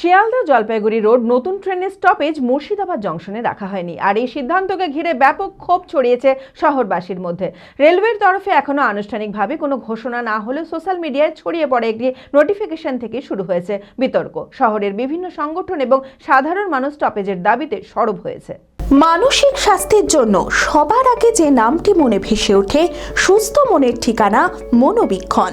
Sealdah Jalpaiguri road নতুন ট্রেনের stoppage Murshidabad জংশনে রাখা হয়নি। আর এই সিদ্ধান্তকে ঘিরে ব্যাপক ক্ষোভ ছড়িয়েছে শহরবাসীর মধ্যে। রেলওয়ের তরফে এখনও আনুষ্ঠানিকভাবে কোনো ঘোষণা না হলেও সোশ্যাল মিডিয়ায় ছড়িয়ে পড়ে একটি নোটিফিকেশন থেকে শুরু হয়েছে বিতর্ক। শহরের বিভিন্ন সংগঠন এবং সাধারণ মানুষ স্টপেজের দাবিতে সরব হয়েছে। মানসিক স্বাস্থ্যের জন্য সবার আগে যে নামটি মনে ভেসে ওঠে, সুস্থ মনের ঠিকানা মনোবীক্ষণ।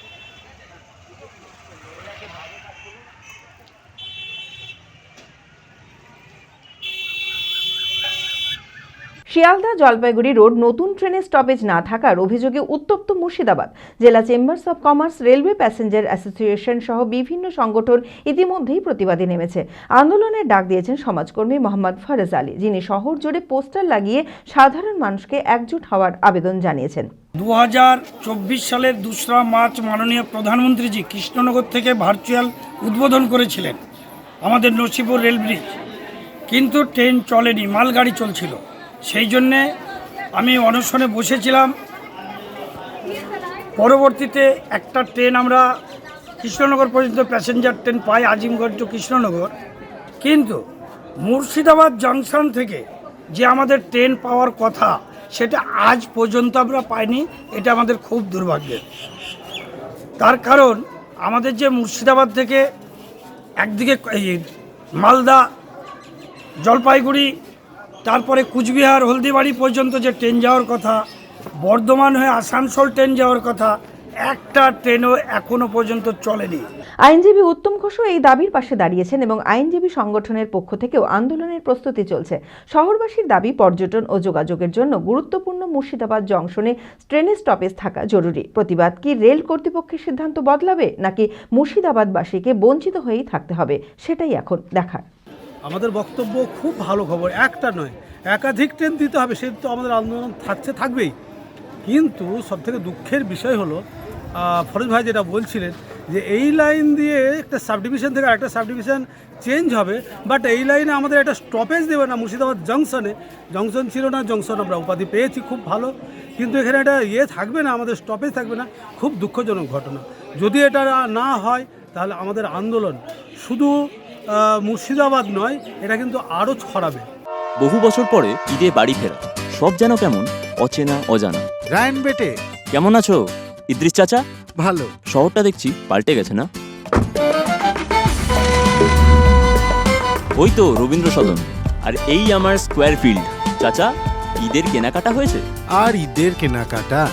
Sealdah Jalpaiguri road নতুন ট্রেনের স্টপেজ না থাকার অভিযোগে উত্তপ্ত মুর্শিদাবাদ, জেলা chambers of commerce railway passenger association সহ বিভিন্ন সংগঠন ইতিমধ্যেই প্রতিবাদে নেমেছে। আন্দোলনের ডাক দিয়েছেন সমাজকর্মী মোহাম্মদ ফরেজ আলী, যিনি শহর জুড়ে পোস্টার লাগিয়ে সাধারণ মানুষকে একজোট হওয়ার আবেদন জানিয়েছেন। দু হাজার চব্বিশ সালের দোসরা মার্চ মাননীয় প্রধানমন্ত্রীজি কৃষ্ণনগর থেকে ভার্চুয়াল উদ্বোধন করেছিলেন আমাদের নসিপুর রেল ব্রিজ। কিন্তু ট্রেন চলেনি, মালগাড়ি চলছিল। সেই জন্যে আমি অনশনে বসেছিলাম। পরবর্তীতে একটা ট্রেন আমরা কৃষ্ণনগর পর্যন্ত প্যাসেঞ্জার ট্রেন পাই, আজিমগঞ্জ টু কৃষ্ণনগর। কিন্তু মুর্শিদাবাদ জংশন থেকে যে আমাদের ট্রেন পাওয়ার কথা, সেটা আজ পর্যন্ত আমরা পাইনি, এটা আমাদের খুব দুর্ভাগ্যের। তার কারণ আমাদের যে মুর্শিদাবাদ থেকে একদিকে মালদা, জলপাইগুড়ি তারপরে কুচবিহার, হলদিবাড়ি পর্যন্ত যে ট্রেন যাওয়ার কথা, বর্ধমান হয়ে আসানসোল ট্রেন যাওয়ার কথা, একটা ট্রেনও এখনও পর্যন্ত চলেনি। আইনজীবী উত্তম ঘোষও এই দাবির পাশে দাঁড়িয়েছেন এবং আইনজীবী সংগঠনের পক্ষ থেকেও আন্দোলনের প্রস্তুতি চলছে। শহরবাসীর দাবি, পর্যটন ও যোগাযোগের জন্য গুরুত্বপূর্ণ মুর্শিদাবাদ জংশনে ট্রেনের স্টপেজ থাকা জরুরি। প্রতিবাদ কি রেল কর্তৃপক্ষের সিদ্ধান্ত বদলাবে, নাকি মুর্শিদাবাদবাসীকে বঞ্চিত হয়েই থাকতে হবে, সেটাই এখন দেখার। আমাদের বক্তব্য খুব ভালো খবর, একটা নয়, একাধিক ট্রেন দিতে হবে সে তো আমাদের আন্দোলন থাকছে, থাকবেই। কিন্তু সবথেকে দুঃখের বিষয় হলো ফরজ ভাই যেটা বলছিলেন যে এই লাইন দিয়ে একটা সাব ডিভিশন থেকে একটা সাব ডিভিশন চেঞ্জ হবে, বাট এই লাইনে আমাদের একটা স্টপেজ দেবে না মুর্শিদাবাদ জংশনে। জংশন ছিল না, জংশন আমরা উপাধি পেয়েছি, খুব ভালো। কিন্তু এখানে একটা ইয়ে থাকবে না, আমাদের স্টপেজ থাকবে না, খুব দুঃখজনক ঘটনা। যদি এটা না হয়, তাহলে আমাদের আন্দোলন শুধু মুর্শিদাবাদ নয় এটা কিন্তু আরও ছড়াবে। বহু বছর পরে ঈদে বাড়ি ফেরা। সব যেন কেমন অচেনা অজানা। রায়ন বেটে। কেমন আছো ইদ্রিস চাচা? ভালো। শহরটা দেখছি পাল্টে গেছে না? ওই তো রবীন্দ্র সদন আর এই আমার স্কোয়ার ফিল্ড চাচা ঈদের কেনাকাটা হয়েছে? আর ঈদের কেনাকাটা?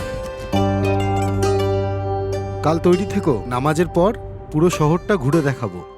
কাল তৈরি থেকো নামাজের পর পুরো শহরটা ঘুরে দেখাবো।